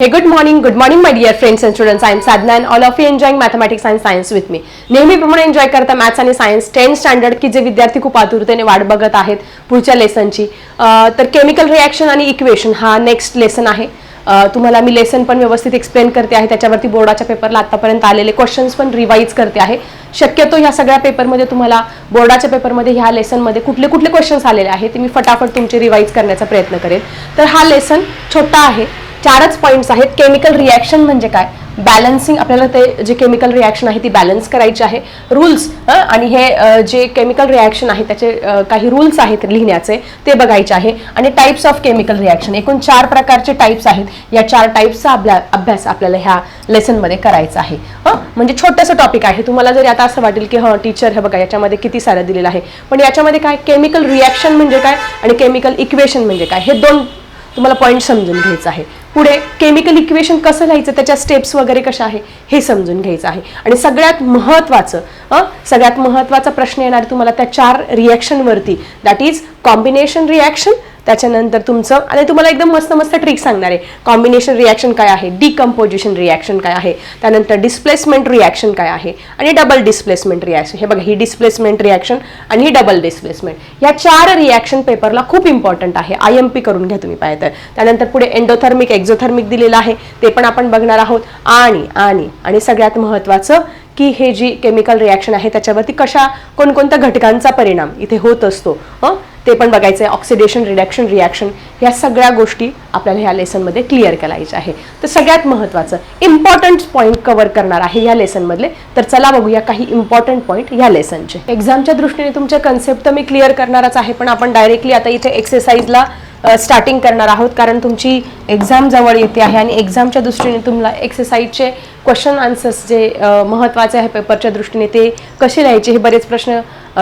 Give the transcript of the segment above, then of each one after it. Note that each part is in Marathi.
Hey, good morning, good morning, my dear friends and students. I am Sadhna and all of you enjoying mathematics and science with me. नेहमीप्रमाणे एन्जॉय करता मॅथ्स आणि सायन्स टेन स्टँडर्ड की जे विद्यार्थी खूप आतुरतेने वाट बघत आहेत पुढच्या लेसनची तर केमिकल रिॲक्शन आणि इक्वेशन हा नेक्स्ट लेसन आहे. तुम्हाला मी लेसन पण व्यवस्थित एक्सप्लेन करते आहे. त्याच्यावरती बोर्डाच्या पेपरला आतापर्यंत आलेले क्वेश्चन्स पण रिवाईज करते आहे. शक्यतो ह्या सगळ्या पेपरमध्ये तुम्हाला बोर्डाच्या पेपरमध्ये ह्या लेसनमध्ये कुठले कुठले क्वेश्चन्स आलेले आहेत ते मी फटाफट तुमचे रिवाईज करण्याचा प्रयत्न करेन. तर हा लेसन छोटा आहे. चारच पॉईंट्स आहेत. केमिकल रिॲक्शन म्हणजे काय? बॅलन्सिंग आपल्याला ते जे केमिकल रिॲक्शन आहे ती बॅलन्स करायची आहे. रूल्स आणि हे जे केमिकल रिॲक्शन आहे त्याचे काही रूल्स आहेत लिहिण्याचे ते बघायचे आहे. आणि टाईप्स ऑफ केमिकल रिॲक्शन एकूण चार प्रकारचे टाईप्स आहेत. या चार टाईप्सचा अभ्या अभ्यास आपल्याला ह्या लेसनमध्ये करायचा आहे. म्हणजे छोटंसं टॉपिक आहे. तुम्हाला जरी आता असं वाटेल की हं टीचर हे बघा याच्यामध्ये किती सारं दिलेलं आहे. पण याच्यामध्ये काय? केमिकल रिॲक्शन म्हणजे काय? आणि केमिकल इक्वेशन म्हणजे काय? हे दोन तुम्हाला पॉईंट समजून घ्यायचं आहे. पुढे केमिकल इक्वेशन कसं लिहायचं त्याच्या स्टेप्स वगैरे कशा आहे हे समजून घ्यायचं आहे. आणि सगळ्यात महत्त्वाचं सगळ्यात महत्त्वाचा प्रश्न येणार तुम्हाला त्या चार रिॲक्शनवरती दॅट इज कॉम्बिनेशन रिॲक्शन त्याच्यानंतर तुमचं आणि तुम्हाला एकदम मस्त मस्त ट्रिक सांगणार आहे. कॉम्बिनेशन रिॲक्शन काय आहे? डिकम्पोजिशन रिॲक्शन काय आहे? त्यानंतर डिस्प्लेसमेंट रिॲक्शन काय आहे? आणि डबल डिस्प्लेसमेंट रिॲक्शन हे बघा ही डिस्प्लेसमेंट रिॲक्शन आणि ही डबल डिस्प्लेसमेंट या चार रिॲक्शन पेपरला खूप इम्पॉर्टंट आहे. आय एम पी करून घ्या तुम्ही पाहिजे तर. त्यानंतर पुढे एंडोथर्मिक एक्झोथर्मिक दिलेलं आहे. ते पण आपण बघणार आहोत. आणि आणि आणि सगळ्यात महत्त्वाचं की हे जी केमिकल रिॲक्शन आहे त्याच्यावरती कशा कोणकोणत्या घटकांचा परिणाम इथे होत असतो. हं? ते पण बघायचं आहे ऑक्सिडेशन रिडॅक्शन रिॲक्शन ह्या सगळ्या गोष्टी आपल्याला ह्या लेसनमध्ये क्लिअर करायच्या आहे तर सगळ्यात महत्त्वाचं इम्पॉर्टंट पॉईंट कव्हर करणार आहे या लेसनमधले तर चला बघूया काही इम्पॉर्टंट पॉईंट या लेसनचे एक्झामच्या दृष्टीने तुमचे कन्सेप्ट तर मी क्लिअर करणारच आहे पण आपण डायरेक्टली आता इथे एक्सरसाइजला स्टार्टिंग करणार आहोत. कारण तुमची एक्झाम जवळ येते आहे आणि एक्झामच्या दृष्टीने तुम्हाला एक्सरसाइजचे क्वेश्चन आन्सर्स जे महत्त्वाचे आहे पेपरच्या दृष्टीने ते कसे लिहायचे हे बरेच प्रश्न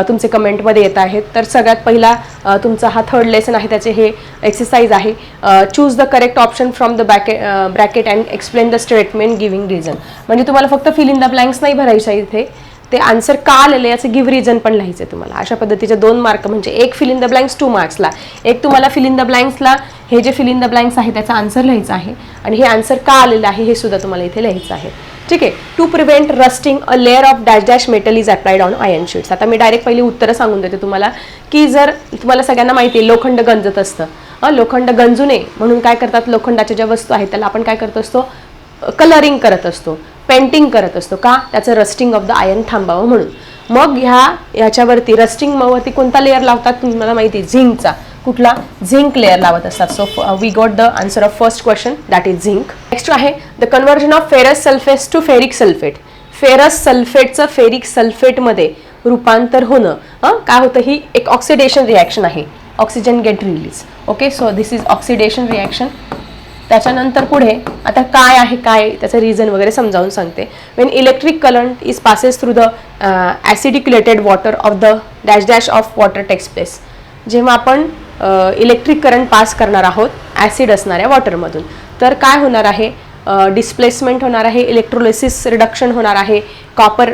तुमचे कमेंटमध्ये येत आहेत. तर सगळ्यात पहिला तुमचा हा थर्ड लेसन आहे त्याचे हे एक्सरसाइज आहे. Choose the correct option from the बॅके bracket and explain the statement giving reason म्हणजे तुम्हाला फक्त फिल इन द ब्लँक्स नाही भरायचं आहे इथे. ते आन्सर का आलेलं याचं गिव्ह रिझन पण लिहायचं आहे तुम्हाला. अशा पद्धतीचे दोन मार्क म्हणजे एक fill in the blanks two मार्क्सला एक तुम्हाला फिल इन द ब्लँक्सला हे जे फिल इन द ब्लँक्स आहे त्याचा आन्सर लिहायचा आहे. आणि हे आन्सर का आलेलं आहे हे सुद्धा तुम्हाला इथे लिहायचं आहे. ठीक आहे? To prevent rusting a layer of dash dash metal is applied on iron sheets आता मी डायरेक्ट पहिली उत्तरं सांगून देते तुम्हाला की जर तुम्हाला सगळ्यांना माहिती आहे लोखंड गंजत असतं. लोखंड गंजू नये. म्हणून काय करतात? लोखंडाच्या ज्या वस्तू आहेत त्याला आपण काय करत असतो? कलरिंग करत असतो पेंटिंग करत असतो का? त्याचं रस्टिंग ऑफ द आयन थांबावं म्हणून. मग ह्या याच्यावरती रस्टिंग वरती कोणता लेअर लावतात तुम्हाला माहिती झिंकचा कुठला? झिंक लेअर लावत असतात. So we got the answer of first question that is zinc next आहे the conversion of ferrous sulphates to ferric sulphate ferrous सल्फेटचं ferric सल्फेटमध्ये रूपांतर होणं हां? काय होतं? ही एक ऑक्सिडेशन रिॲक्शन आहे. Oxygen get release okay so this is oxidation reaction त्याच्यानंतर पुढे आता काय आहे काय? त्याचं रिझन वगैरे समजावून सांगते. When electric current is passes through the acidulated water of the dash dash of water takes place जेव्हा आपण इलेक्ट्रिक करंट पास करणार आहोत ॲसिड असणाऱ्या वॉटरमधून तर काय होणार आहे? डिस्प्लेसमेंट होणार आहे इलेक्ट्रोलिसिस रिडक्शन होणार आहे कॉपर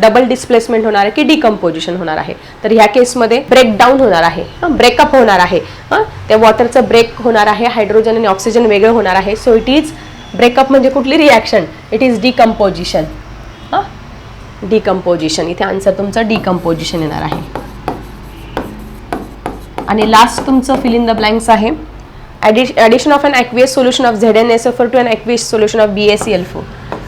डबल डिस्प्लेसमेंट होणार आहे की डिकम्पोजिशन होणार आहे. तर ह्या केसमध्ये ब्रेकडाऊन होणार आहे. ब्रेकअप होणार आहे. हां त्या वॉटरचं ब्रेक होणार आहे हायड्रोजन आणि ऑक्सिजन वेगळं होणार आहे. सो इट इज ब्रेकअप म्हणजे कुठली reaction it is decomposition decomposition इथे आन्सर तुमचं डिकम्पोजिशन येणार आहे. आणि लास्ट तुमचं फिल इन द ब्लँक्स आहे. Addition of an aqueous solution of Z N S F to an aqueous solution of B S C L four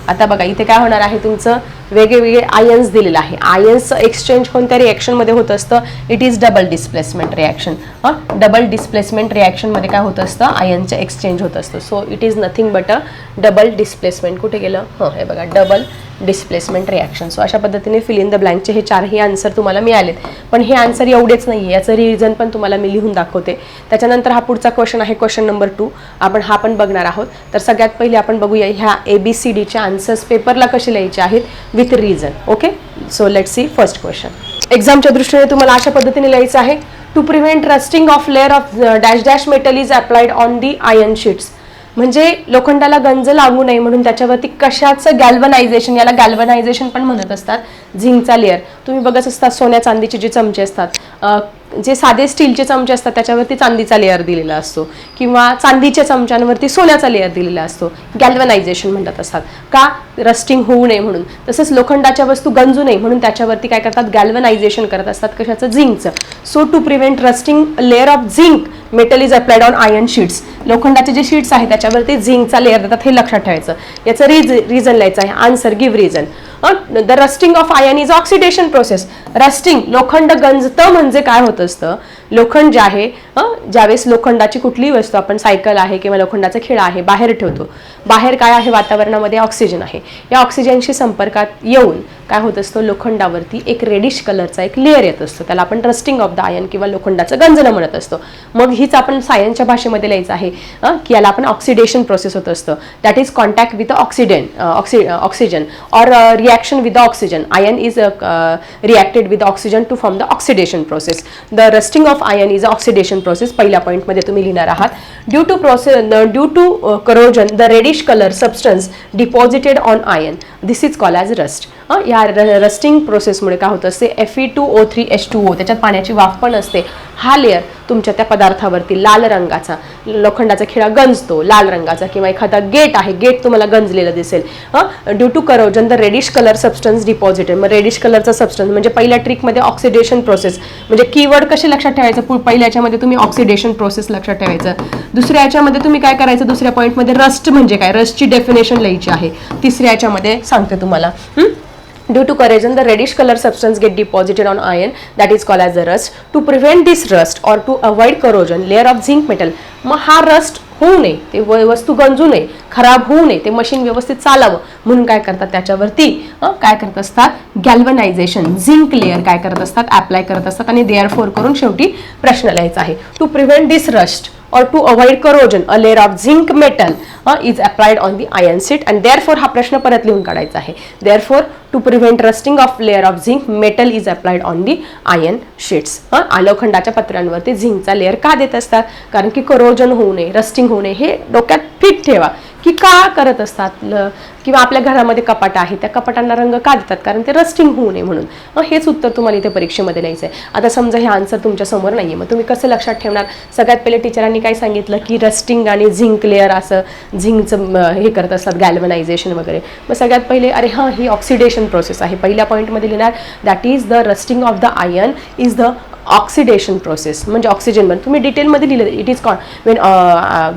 आता बघा इथे काय होणार आहे तुमचं? वेगवेगळे आयन्स दिलेलं आहे. आयन्सचं एक्सचेंज कोणत्या रिॲक्शनमध्ये होत असतं? It is double displacement reaction हां? डबल डिस्प्लेसमेंट रिॲक्शनमध्ये काय होत असतं? आयनचं एक्सचेंज होत असतं. So it is nothing but a double displacement कुठे गेलं? हां हे बघा. डबल डिस्प्लेसमेंट रिॲक्शन सो अशा पद्धतीने फिल इन द ब्लँकचे हे चारही आन्सर तुम्हाला मिळालेत. पण हे आन्सर एवढेच नाही आहे याचं रिझन पण तुम्हाला मी लिहून दाखवते. त्याच्यानंतर हा पुढचा क्वेश्चन आहे क्वेश्चन नंबर टू आपण हा पण बघणार आहोत. तर सगळ्यात पहिले आपण बघूया ह्या ए बी सी डीच्या आन्सर्स पेपरला कसे लिहायचे आहेत? With reason okay? So let see first question एक्झामच्या दृष्टीने तुम्हाला अशा पद्धतीने लिहायचं आहे. To prevent rusting of layer of dash dash metal is applied on the iron sheets म्हणजे लोखंडाला गंज लागू नये म्हणून त्याच्यावरती कशाचं गॅल्वनायझेशन याला गॅल्वनायझेशन पण म्हणत असतात झिंकचा लेअर तुम्ही बघत असतात सोन्या चांदीचे जे चमचे असतात जे साधे स्टीलचे चमचे असतात त्याच्यावरती चांदीचा लेअर दिलेला असतो. किंवा चांदीच्या चमच्यांवरती सोन्याचा लेअर दिलेला असतो. गॅल्वनायझेशन म्हणतात असतात. का? रस्टिंग होऊ नये म्हणून. तसंच लोखंडाच्या वस्तू गंजू नये म्हणून त्याच्यावरती काय करतात? गॅल्वनायझेशन करत असतात कशाचं? झिंकचं. So to prevent rusting layer of zinc metal is applied on iron sheets लोखंडाचे जे शीट्स आहेत त्याच्यावरती झिंकचा लेअर देतात हे लक्षात ठेवायचं. याचं रिज रिझन लिहायचं आहे. Answer give reason the rusting of iron is oxidation process rusting लोखंड गंजतं म्हणजे काय होत असतं? लोखंड जे आहे ज्यावेळेस लोखंडाची कुठलीही वस्तू आपण सायकल आहे किंवा लोखंडाचा खिळा आहे बाहेर ठेवतो. बाहेर काय आहे? वातावरणामध्ये ऑक्सिजन आहे. या ऑक्सिजनशी संपर्कात येऊन काय होत असतं? लोखंडावरती एक रेडिश कलरचा एक लेअर येत असतो. त्याला आपण रस्टिंग ऑफ द आयन किंवा लोखंडाचं गंजणं म्हणत असतो. मग हीच आपण सायन्सच्या भाषेमध्ये लिहायचं आहे की याला आपण ऑक्सिडेशन प्रोसेस होत असतं. That is contact with oxidant oxy oxygen or reaction with the oxygen iron is reacted with oxygen to form the oxidation process the rusting of iron is oxidation process पहिल्या पॉईंटमध्ये तुम्ही लिहिणार आहात due to process due to corrosion the reddish colour substance deposited on iron this is call as rust या रस्टिंग प्रोसेसमुळे काय होतं असते? F E two O three H two O त्याच्यात पाण्याची वाफ पण असते. हा लेअर तुमच्या त्या पदार्थावरती लाल रंगाचा लोखंडाचा खिळा गंजतो. लाल रंगाचा किंवा एखादा गेट आहे गेट तुम्हाला गंजलेला दिसेल. Due to corrosion the reddish colour substance deposited मग रेडिश कलरचा सबस्टन्स म्हणजे पहिल्या ट्रिकमध्ये ऑक्सिडेशन प्रोसेस म्हणजे कीवर्ड कसे लक्षात ठेवायचं? पहिल्या याच्यामध्ये तुम्ही ऑक्सिडेशन प्रोसेस लक्षात ठेवायचं. दुसऱ्या याच्यामध्ये तुम्ही काय करायचं? दुसऱ्या पॉईंटमध्ये रस्ट म्हणजे काय? रस्टची डेफिनेशन लिहायची आहे. तिसऱ्या याच्यामध्ये सांगते तुम्हाला. Due to corrosion, the reddish color substance get deposited on iron that is called as the rust. To prevent this rust or to avoid corrosion, layer of zinc metal. मग हा रस्ट होऊ नये ते व- वस्तू गंजू नये खराब होऊ नये ते मशीन व्यवस्थित चालावं म्हणून काय करतात त्याच्यावरती काय करत असतात गॅल्वनायझेशन झिंक लेअर काय करत असतात अप्लाय करत असतात आणि देअर फोर करून शेवटी प्रश्न लिहायचा आहे to prevent this rust or to avoid corrosion a layer of zinc metal uh, is applied on the iron sheet and therefore हा प्रश्न परत लिहून काढायचा आहे therefore to prevent rusting of layer of zinc metal is applied on the iron sheets आलोखंडाच्या पत्र्यांवरती झिंकचा लेअर का देत असतात कारण की करोजन होऊ नये रस्टिंग होऊ नये हे डोक्यात फिट ठेवा की का करत असतात किंवा आपल्या घरामध्ये कपाट आहे त्या कपाटांना रंग का देतात? कारण ते रस्टिंग होऊ नये म्हणून. मग हेच उत्तर तुम्हाला इथे परीक्षेमध्ये लिहायचं आहे आता समजा हे आन्सर तुमच्यासमोर आहे मग तुम्ही कसं लक्षात ठेवणार? सगळ्यात पहिले टीचरांनी काय सांगितलं? की रस्टिंग आणि झिंक लेअर असं झिंकचं हे करत असतात गॅल्वनायझेशन वगैरे. मग सगळ्यात पहिले अरे हां ही ऑक्सिडेशन प्रोसेस आहे. पहिल्या पॉईंटमध्ये लिहिणार that is the rusting of the iron is the oxidation process म्हणजे ऑक्सिजन पण तुम्ही डिटेलमध्ये लिहिलं it is con when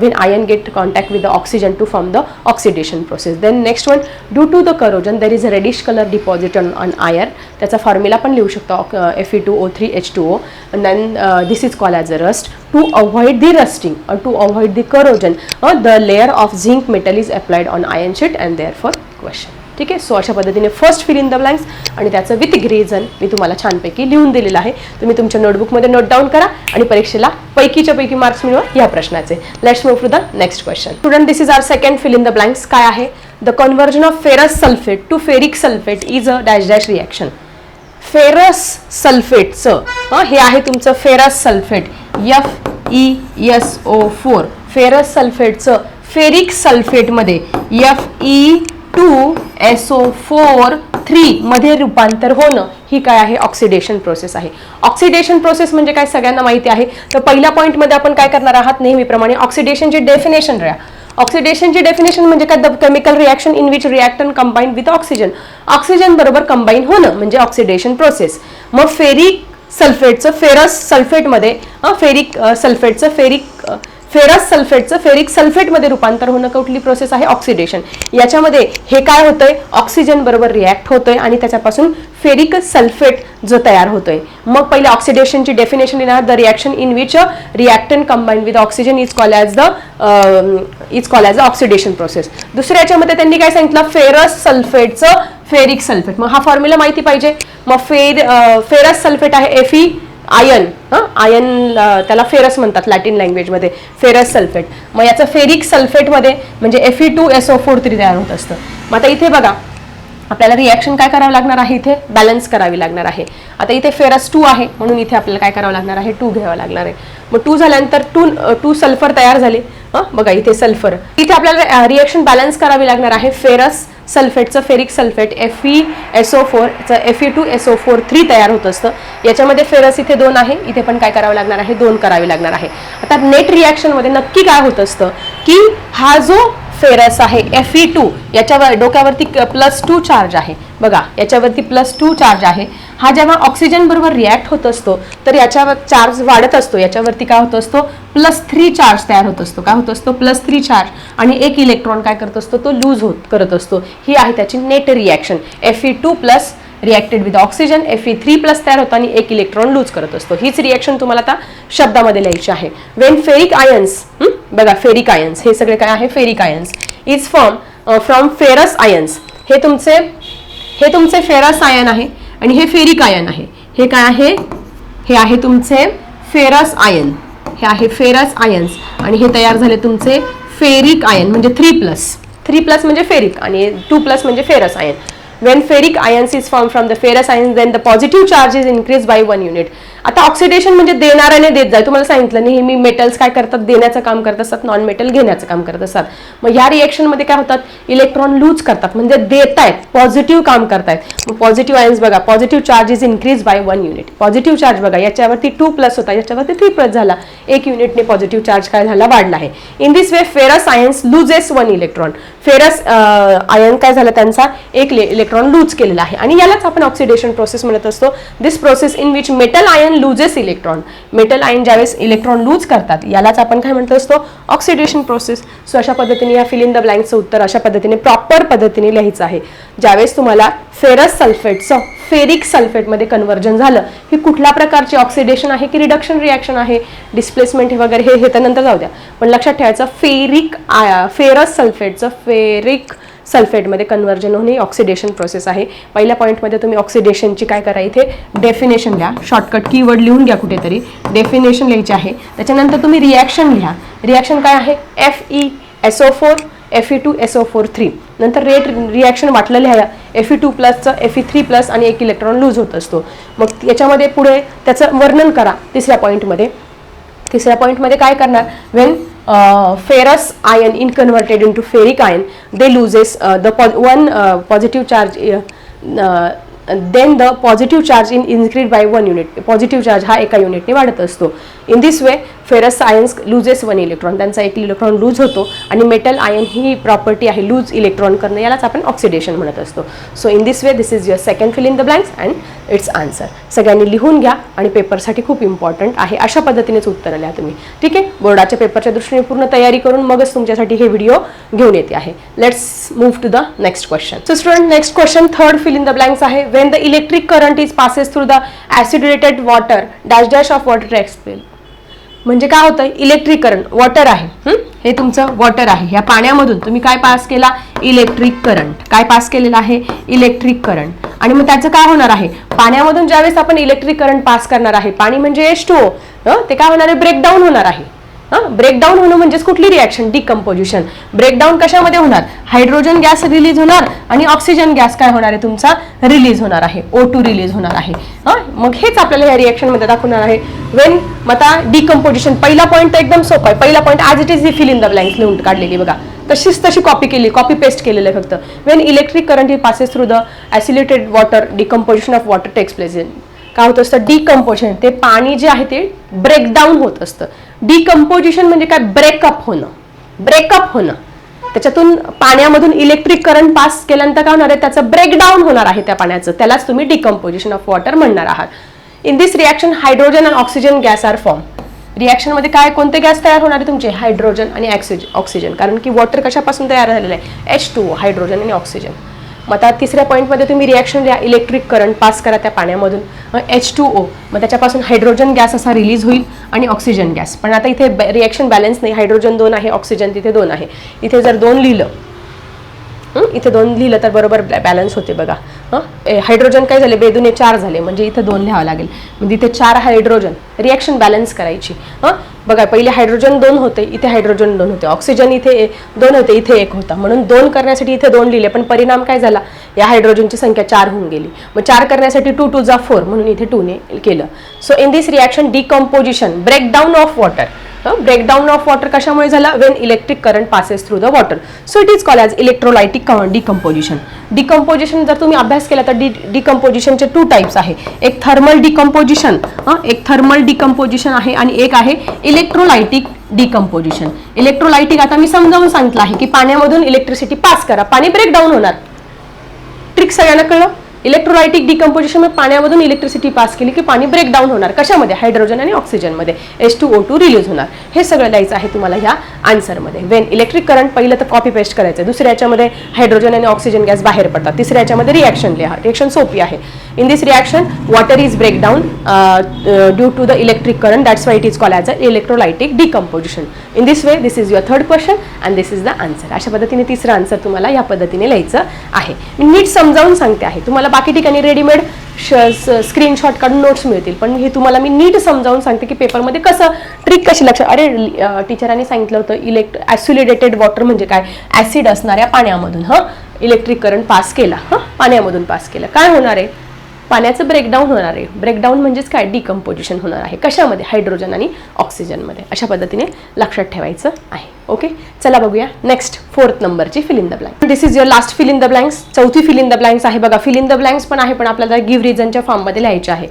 when iron get contact with the oxygen to form the oxidation process then next one due to the corrosion there is a reddish colour deposit on on iron त्याचा फॉर्म्युला पण लिहू शकतो F E two O three H two O then this is call as a rust to avoid the rusting to avoid the corrosion the layer of zinc metal is applied on iron sheet and therefore question ठीक आहे? सो अशा पद्धतीने first fill in the blanks आणि त्याचं विथ रिझन मी तुम्हाला छानपैकी लिहून दिलेलं आहे. तुम्ही तुमच्या नोटबुकमध्ये नोट डाऊन करा आणि परीक्षेला पैकीच्या पैकी मार्क्स मिळवा या प्रश्नाचे. Let's move to the next question student this is our second fill in the blanks काय आहे? The conversion of ferrous sulphate to ferric sulphate is a dash dash reaction ferrous सल्फेटचं हे आहे तुमचं ferrous sulphate F E S O four ferrous सल्फेटचं ferric सल्फेटमध्ये F E two S O four three मध्ये रूपांतर होणं ही काय आहे? ऑक्सिडेशन प्रोसेस आहे. ऑक्सिडेशन प्रोसेस म्हणजे काय सगळ्यांना माहिती आहे. तर पहिल्या पॉईंटमध्ये आपण काय करणार आहात? नेहमीप्रमाणे ऑक्सिडेशनची डेफिनेशन राहा. ऑक्सिडेशनची डेफिनेशन म्हणजे काय? The chemical reaction in which reactant combine with oxygen oxygen बरोबर कंबाईन होणं म्हणजे ऑक्सिडेशन प्रोसेस मग फेरिक सल्फेटचं फेरस सल्फेटमध्ये फेरिक सल्फेटचं फेरिक फेरस सल्फेटचं फेरिक सल्फेटमध्ये रूपांतर होणं कुठली प्रोसेस आहे? ऑक्सिडेशन याच्यामध्ये हे काय होतंय? ऑक्सिजन बरोबर रिॲक्ट होतोय आणि त्याच्यापासून फेरिक सल्फेट जो तयार होतोय. मग पहिले ऑक्सिडेशनची डेफिनेशन येणार the reaction in which reactant combine with oxygen is call as the is call as the oxidation process दुसऱ्या याच्यामध्ये त्यांनी काय सांगितलं? फेरस सल्फेटचं फेरिक सल्फेट. मग हा फॉर्म्युला माहिती पाहिजे. मग फेर फेरस सल्फेट आहे F F E ion ion त्याला फेरस म्हणतात लॅटिन लँग्वेजमध्ये फेरस सल्फेट. मग याचं फेरिक सल्फेटमध्ये म्हणजे F E two S O four three तयार होत असतं. मग आता इथे बघा आपल्याला रिॲक्शन काय करावं लागणार आहे इथे? बॅलन्स करावी लागणार आहे. आता इथे फेरस टू आहे म्हणून इथे आपल्याला काय करावं लागणार आहे? टू घ्यावं लागणार आहे. मग टू झाल्यानंतर टू टू सल्फर तयार झाले. बघा इथे सल्फर इथे आपल्याला रिॲक्शन बॅलन्स करावी लागणार आहे. Ferrous सल्फेटचं ferric sulphate F E S O फोरचं F E two S O four three तयार होत असतं. याच्यामध्ये फेरस इथे दोन आहे. इथे पण काय करावं लागणार आहे? दोन करावे लागणार आहे. आता नेट रिॲक्शनमध्ये नक्की काय होत असतं? की हा जो फेरस आहे. एफ ई टू याच्यावर डोक्यावरती प्लस टू चार्ज आहे. बघा याच्यावरती प्लस टू चार्ज आहे. हा जेव्हा ऑक्सिजन बरोबर रिॲक्ट होत असतो तर याच्यावर चार्ज वाढत असतो. याच्यावरती काय होत असतो? प्लस थ्री चार्ज तयार होत असतो. काय होत असतो? प्लस थ्री चार्ज आणि एक इलेक्ट्रॉन काय करत असतो? तो लूज होत करत असतो. ही आहे त्याची net reaction F E two plus reacted with oxygen F E three plus तयार होताना आणि एक इलेक्ट्रॉन लूज करत असतो. हीच रिॲक्शन तुम्हाला आता शब्दामध्ये लिहायची आहे. वेन फेरिक आयन्स बघा फेरिक आयन्स हे सगळे काय आहे? Ferric ions is form from ferrous ions हे तुमचे हे तुमचे फेरस आयन आहे आणि हे फेरिक आयन आहे. हे काय आहे? हे आहे तुमचे फेरस आयन हे आहे फेरस आयन्स आणि हे तयार झाले तुमचे फेरिक आयन म्हणजे थ्री प्लस थ्री प्लस म्हणजे फेरिक आणि टू प्लस म्हणजे ferrous ion when ferric ions is formed from the ferrous ions then the positive charge is increased by one unit आता ऑक्सिडेशन म्हणजे देणाऱ्याने देत जाय. तुम्हाला सांगितलं नेहमी मेटल्स काय करतात? देण्याचं काम करत असतात नॉन मेटल घेण्याचं काम करत असतात. मग या रिएक्शनमध्ये काय होतात? इलेक्ट्रॉन लूज करतात. म्हणजे देत आहेत पॉझिटिव्ह काम करतायत. मग पॉझिटिव्ह आयन्स बघा positive charge is increase by one unit positive charge बघा याच्यावरती टू प्लस होता याच्यावरती थ्री प्लस झाला. एक युनिटने पॉझिटिव्ह चार्ज काय झाला? वाढला आहे. In this way ferrous ions loses one electron ferrous ion काय झालं त्यांचा? एक इलेक्ट्रॉन लूज केलेला आहे. आणि यालाच आपण ऑक्सिडेशन प्रोसेस म्हणत असतो. This process in which metal ion loses electron metal ion ज्यावेळेस इलेक्ट्रॉन लूज करतात यालाच आपण काय म्हणतो असतो? ऑक्सिडेशन प्रोसेस सो अशा पद्धतीने या फिलिंग द ब्लँकचं उत्तर अशा पद्धतीने प्रॉपर पद्धतीने लिहायचं आहे. ज्यावेळेस तुम्हाला फेरस सल्फेटचं फेरिक सल्फेटमध्ये कन्वर्जन झालं ही कुठल्या प्रकारची ऑक्सिडेशन आहे की रिडक्शन रिॲक्शन आहे? डिस्प्लेसमेंट वगैरे हे तर नंतर जाऊ द्या. पण लक्षात ठेवायचं फेरिक आया फेरस सल्फेटचं फेरिक सल्फेटमध्ये कन्वर्जन होणे ऑक्सिडेशन प्रोसेस आहे. पहिल्या पॉईंटमध्ये तुम्ही ऑक्सिडेशनची काय करा इथे? डेफिनेशन लिहा शॉर्टकट कीवर्ड लिहून घ्या कुठेतरी. डेफिनेशन लिहायची आहे. त्याच्यानंतर तुम्ही रिॲक्शन लिहा रिॲक्शन काय आहे? F E S O four F E two S O four three नंतर रेट रिॲक्शन वाटलं लिहाया एफ ई टू प्लसचं एफ ई थ्री प्लस आणि एक इलेक्ट्रॉन लूज होत असतो. मग याच्यामध्ये पुढे त्याचं वर्णन करा तिसऱ्या पॉईंटमध्ये तिसऱ्या पॉईंटमध्ये काय करणार? When ferrous ion in converted into ferric ion they loses the one positive charge then the positive charge in increased by one unit positive charge हा एका युनिटने वाढत असतो. In this way ferrous ions loses one electron त्यांचा एक इलेक्ट्रॉन लूज होतो आणि मेटल आयन ही प्रॉपर्टी आहे लूज इलेक्ट्रॉन करणं यालाच आपण ऑक्सिडेशन म्हणत असतो. So in this way this is your second fill in the blanks and its answer सगळ्यांनी लिहून घ्या आणि पेपरसाठी खूप इम्पॉर्टंट आहे. अशा पद्धतीनेच उत्तरं लिहा तुम्ही. ठीक आहे? बोर्डाच्या पेपरच्या दृष्टीने पूर्ण तयारी करून मगच तुमच्यासाठी हे व्हिडिओ घेऊन येते आहे. Let's move to the next question so student next question third fill in the blanks आहे. When the electric current is passes through the acidulated water dash dash of water expel म्हणजे काय होतं इलेक्ट्रिक करंट वॉटर आहे. हे? तुमचं वॉटर आहे. ह्या पाण्यामधून तुम्ही काय पास केला? इलेक्ट्रिक करंट काय पास केलेला आहे? इलेक्ट्रिक करंट आणि मग त्याचं काय होणार आहे? पाण्यामधून ज्यावेळेस आपण इलेक्ट्रिक करंट पास करणार आहे पाणी म्हणजे एच टू ते काय होणार आहे? ब्रेकडाऊन होणार आहे. ब्रेकडाऊन होणं म्हणजेच कुठली रिॲक्शन डिकम्पोजिशन ब्रेकडाऊन कशामध्ये होणार? हायड्रोजन गॅस रिलीज होणार आणि ऑक्सिजन गॅस काय होणार आहे? तुमचा रिलीज होणार आहे. ओ टू रिलीज होणार आहे. हा? मग हेच आपल्याला या रिॲक्शनमध्ये दाखवणार आहे. वेन आता डिकम्पोजिशन पहिला पॉईंट तर एकदम सोपा आहे. पहिला पॉईंट आज इट इज ही फिल इन द ब्लँक्स लिहून काढलेली बघा. तशीच तशी कॉपी केली कॉपी पेस्ट केलेलं आहे फक्त. When electric current he passes through the acidulated water decomposition of water takes place in काय होत असतं? डिकम्पोजिशन ते पाणी जे आहे ते ब्रेकडाऊन होत असतं. डिकम्पोजिशन म्हणजे काय? ब्रेकअप होणं. ब्रेकअप होणं. त्याच्यातून पाण्यामधून इलेक्ट्रिक करंट पास केल्यानंतर काय होणार आहे? त्याचं ब्रेकडाऊन होणार आहे त्या पाण्याचं. त्यालाच तुम्ही डिकम्पोजिशन ऑफ वॉटर म्हणणार आहात. In this reaction hydrogen and oxygen gas are form रिॲक्शनमध्ये काय कोणते गॅस तयार होणार आहे तुमचे? हायड्रोजन आणि ऑक्सिजन ऑक्सिजन कारण की वॉटर कशापासून तयार झालेलं आहे? एच टू हायड्रोजन आणि ऑक्सिजन मग आता तिसऱ्या पॉईंटमध्ये तुम्ही रिॲक्शन द्या इलेक्ट्रिक करंट पास करा त्या पाण्यामधून. एच टू ओ मग त्याच्यापासून हायड्रोजन गॅस असा रिलीज होईल आणि ऑक्सिजन गॅस पण आता इथे रिॲक्शन बॅलन्स नाही. हायड्रोजन दोन आहे ऑक्सिजन तिथे दोन आहे. इथे जर दोन लिहिलं इथे दोन लिहिलं तर बरोबर बॅलन्स होते बघा. हायड्रोजन काय झाले? बेदुने चार झाले. म्हणजे इथे दोन लिहावं लागेल. म्हणजे इथे चार हायड्रोजन रिॲक्शन बॅलन्स करायची. हां? बघा पहिले हायड्रोजन दोन होते इथे हायड्रोजन दोन होते. ऑक्सिजन इथे दोन होते इथे एक होता. म्हणून दोन करण्यासाठी इथे दोन लिहिले. पण परिणाम काय झाला? या हायड्रोजनची संख्या चार होऊन गेली. मग चार करण्यासाठी टू टू जा फोर म्हणून इथे टूने केलं. So in this reaction decomposition breakdown of water breakdown of water कशामुळे झाला? When electric current passes through the water so it is call as electrolytic decomposition decomposition जर तुम्ही अभ्यास केला तर डी डिकम्पोजिशनचे टू टाईप्स आहे. एक थर्मल डिकम्पोजिशन एक थर्मल डिकम्पोजिशन आहे आणि एक आहे इलेक्ट्रोलायटिक डिकम्पोजिशन इलेक्ट्रोलायटिक आता मी समजावून सांगितलं आहे की पाण्यामधून इलेक्ट्रिसिटी पास करा. पाणी ब्रेकडाऊन होणार. ट्रिक सगळ्यांना कळलं? इलेक्ट्रोलायटिक डिकम्पोजिशन म्हणजे पाण्यामधून इलेक्ट्रिसिटी पास केली की पाणी ब्रेकडाऊन होणार. कशामध्ये? हायड्रोजन आणि ऑक्सिजनमध्ये H two O two release होणार. हे सगळं लिहायचं आहे तुम्हाला ह्या आन्सरमध्ये वेन इलेक्ट्रिक करंट पहिलं तर कॉपी पेस्ट करायचं दुसऱ्या याच्यामध्ये हायड्रोजन आणि ऑक्सिजन गॅस बाहेर पडतात. तिसऱ्या याच्यामध्ये रिॲक्शन लिहा. रिॲक्शन सोपी आहे. In this reaction water is breakdown due to the electric current that's why it is call as a electrolytic decomposition in this way this is your third question and this is the answer अशा पद्धतीने तिसरं आन्सर तुम्हाला या पद्धतीने लिहायचं आहे. मी नीट समजावून सांगते आहे. तुम्हाला बाकी ठिकाणी रेडीमेड स्क्रीनशॉट काढून नोट्स मिळतील. पण हे तुम्हाला मी नीट समजावून सांगते की पेपरमध्ये कसं ट्रिक कशी लक्षात अरे टीचरांनी सांगितलं होतं इलेक्ट ॲस्युलेटेड वॉटर म्हणजे काय? ॲसिड असणाऱ्या पाण्यामधून हं? इलेक्ट्रिक करंट पास केला हं? पाण्यामधून पास केला. काय होणार आहे? पाण्याचं ब्रेकडाऊन होणार आहे. ब्रेकडाऊन म्हणजेच काय? डिकम्पोजिशन होणार आहे. कशामध्ये? हायड्रोजन आणि ऑक्सिजनमध्ये अशा पद्धतीने लक्षात ठेवायचं आहे. ओके चला बघूया. नेक्स्ट फोर्थ नंबरची fill in the blank this is your last fill in the blanks चौथी फिल इन द ब्लँक्स आहे बघा. फिल इन द ब्लँक्स पण आहे पण आपल्याला गिव्ह रिझनच्या फॉर्ममध्ये लिहायचे आहे.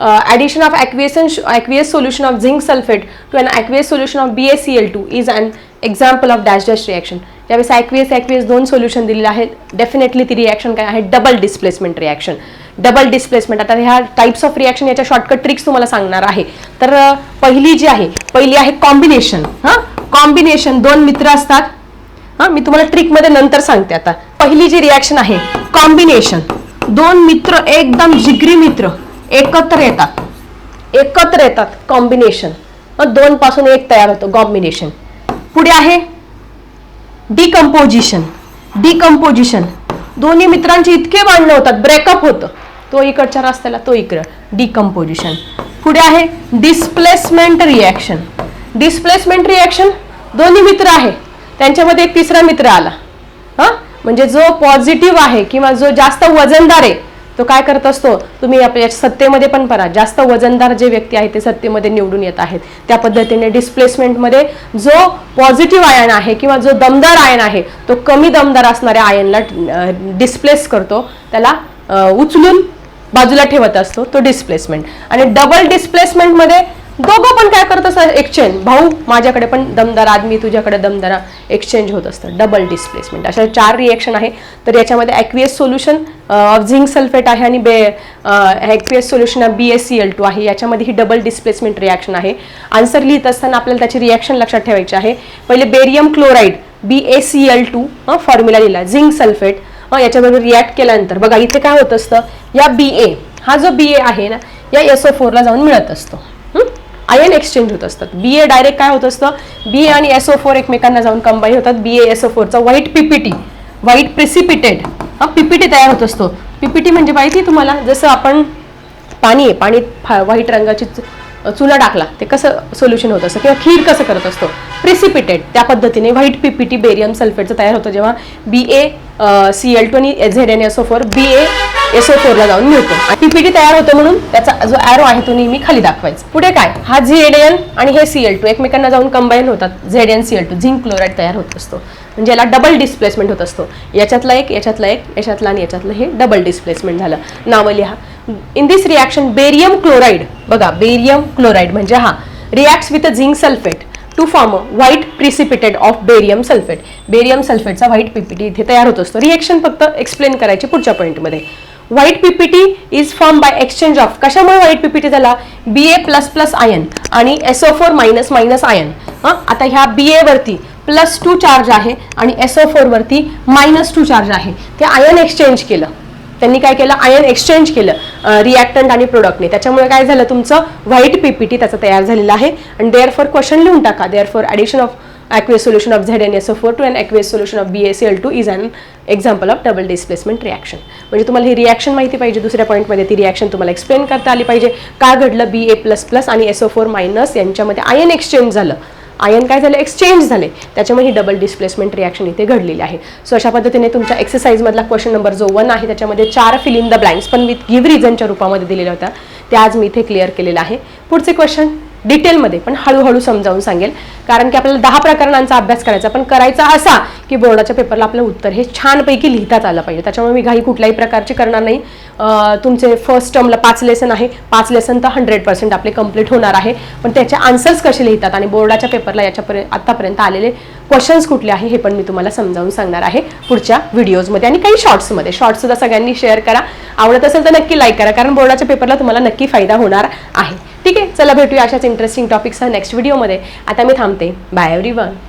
Uh, addition of aqueous aqueous solution of zinc sulfate to an aqueous solution of BaCl2 is an example of dash dash reaction. ज्यावेळेस aqueous aqueous दोन सोल्युशन दिलेलं आहे डेफिनेटली ती रिॲक्शन काय आहे? Double displacement reaction double displacement आता ह्या टाइप्स ऑफ रिॲक्शन याच्या शॉर्टकट ट्रिक्स तुम्हाला सांगणार आहे. तर uh, पहिली जी आहे पहिली आहे कॉम्बिनेशन हां? कॉम्बिनेशन दोन मित्र असतात. हां? मी तुम्हाला ट्रिकमध्ये नंतर सांगते आता. पहिली जी रिॲक्शन आहे कॉम्बिनेशन दोन मित्र एकदम जिगरी मित्र. एकत्र येतात. एकत्र येतात कॉम्बिनेशन दोन पासून एक तयार होतो कॉम्बिनेशन पुढे आहे डिकम्पोजिशन डिकम्पोजिशन दोन्ही मित्रांचे इतके भांडणं होतात ब्रेकअप होतं. तो इकडच्या रस्त्याला तो इकडं. डिकम्पोजिशन पुढे आहे डिस्प्लेसमेंट रिॲक्शन डिस्प्लेसमेंट रिॲक्शन दोन्ही मित्र आहे. त्यांच्यामध्ये एक तिसरा मित्र आला. हा? म्हणजे जो पॉझिटिव्ह आहे किंवा जो जास्त वजनदार आहे तो काय करत असतो? तुम्ही आपल्या सत्तेमध्ये पण परा. जास्त वजनदार जे व्यक्ती आहेत ते सत्तेमध्ये निवडून येत आहेत. त्या पद्धतीने डिस्प्लेसमेंटमध्ये जो पॉझिटिव्ह आयन आहे किंवा जो दमदार आयन आहे तो कमी दमदार असणाऱ्या आयनला डिस्प्लेस करतो. त्याला उचलून बाजूला ठेवत असतो तो डिस्प्लेसमेंट आणि डबल डिस्प्लेसमेंटमध्ये दोघं पण काय करत असतात? एक्सचेंज भाऊ माझ्याकडे पण दमदार आदमी तुझ्याकडे दमदार एक्सचेंज होत असतं. डबल डिस्प्लेसमेंट अशा चार रिएक्शन आहे. तर याच्यामध्ये aqueous solution of zinc sulphate आहे आणि बे aqueous solution of B S C L two आहे. याच्यामध्ये ही डबल डिस्प्लेसमेंट रिॲक्शन आहे. आन्सर लिहित असताना आपल्याला त्याची रिॲक्शन लक्षात ठेवायची आहे. पहिले barium chloride B A C L two formula लिहिला. झिंक सल्फेट याच्याबरोबर रिॲक्ट केल्यानंतर. बघा इथे काय होत असतं? या बी ए हा जो बी ए आहे ना या एस ओ फोरला जाऊन मिळत असतो. आयन एक्सचेंज होत असतात. बी ए डायरेक्ट काय होत असतं? बी ए आणि एस ओ फोर एकमेकांना जाऊन कंबाईन होतात. बी ए एस ओ फोरचा व्हाईट पीपीटी व्हाईट प्रिसिपिटेड हा पीपीटी तयार होत असतो. पीपीटी म्हणजे माहिती तुम्हाला? जसं आपण पाणी आहे पाणी व्हाईट रंगाची चुना टाकला ते कसं सोल्युशन होत असतं? किंवा खीर कसं करत असतो? प्रिसिपिटेड त्या पद्धतीने व्हाईट पीपीटी बेरियम सल्फेटचं तयार होतं जेव्हा B A C L two आणि Z N S O four B A S O फोरला जाऊन मिळतो. आणि पीपीटी तयार होतो म्हणून त्याचा जो ॲरो आहे तो नेहमी खाली दाखवायचा. पुढे काय? हा झेड एन आणि हे सीएल टू एकमेकांना जाऊन कंबाईन होतात. Z N C L two zinc chloride तयार होत असतो. म्हणजे याला डबल डिस्प्लेसमेंट होत असतो. याच्यातला एक याच्यातला एक याच्यातला आणि याच्यातलं हे डबल डिस्प्लेसमेंट झालं. नावं लिहा. In this reaction barium chloride बघा बेरियम क्लोराईड म्हणजे हा. Reacts with zinc sulphate to form white precipitated of barium sulphate barium सल्फेटचा white PPT इथे तयार होत असतो. रिॲक्शन फक्त एक्सप्लेन करायची पुढच्या पॉईंटमध्ये white PPT is form by exchange of कशामुळे व्हाईट पीपीटी झाला? B A plus plus ion आणि S O four minus minus ion हां? आता ह्या बी ए वरती प्लस टू चार्ज आहे आणि एस ओ फोर वरती मायनस टू चार्ज आहे. ते आयन एक्सचेंज केलं. त्यांनी काय केलं? आयन एक्सचेंज केलं रिॲक्टंट आणि प्रोडक्टने त्याच्यामुळे काय झालं तुमचं? व्हाईट पीपीटी त्याचा तयार झालेला आहे. आणि देअर फॉर क्वेश्चन लिहून टाका. Therefore addition of aqueous solution of ZnSO4 to an aqueous solution of BaCl2 is an example of double displacement reaction. म्हणजे तुम्हाला ही रिॲक्शन माहिती पाहिजे दुसऱ्या पॉईंटमध्ये ती रिॲक्शन तुम्हाला एक्सप्लेन करता आली पाहिजे. का घडलं बी ए प्लस प्लस आणि एसओ फोर मायनस यांच्यामध्ये आयन एक्सचेंज झालं? आयन काय झालं? एक्सचेंज झाले. त्याच्यामुळे ही डबल डिस्प्लेसमेंट रिॲक्शन इथे घडलेली आहे. सो अशा पद्धतीने तुमच्या एक्सरसाइजमधला क्वेश्चन नंबर जो वन आहे त्याच्यामध्ये चार फिल इन द ब्लँक्स पण विथ गिव्ह रिझनच्या रूपामध्ये दिलेल्या होत्या. त्या आज मी इथे क्लिअर केलेलं आहे. पुढचे क्वेश्चन डिटेलमध्ये पण हळूहळू समजावून सांगेल. कारण की आपल्याला दहा प्रकरणांचा अभ्यास करायचा पण करायचा असा की बोर्डाच्या पेपरला आपलं उत्तर हे छानपैकी लिहिताच आलं पाहिजे. त्याच्यामुळे मी घाई कुठल्याही प्रकारची करणार नाही. तुमचे फर्स्ट टर्मला पाच लेसन आहे. पाच लेसन तर हंड्रेड पर्सेंट आपले कंप्लीट होणार आहे. पण त्याचे आन्सर्स कसे लिहितात आणि बोर्डाच्या पेपरला याच्यापर्यंत आतापर्यंत आलेले क्वेश्चन्स कुठले आहे हे पण मी तुम्हाला समजावून सांगणार आहे पुढच्या व्हिडिओजमध्ये आणि काही शॉर्ट्समध्ये शॉर्ट्ससुद्धा सगळ्यांनी शेअर करा. आवडत असेल तर नक्की लाईक करा. कारण बोर्डाच्या पेपरला तुम्हाला नक्की फायदा होणार आहे. ठीक आहे? चला भेटूया अशाच इंटरेस्टिंग टॉपिकसह नेक्स्ट व्हिडिओमध्ये आता मी थांबते. Bye every one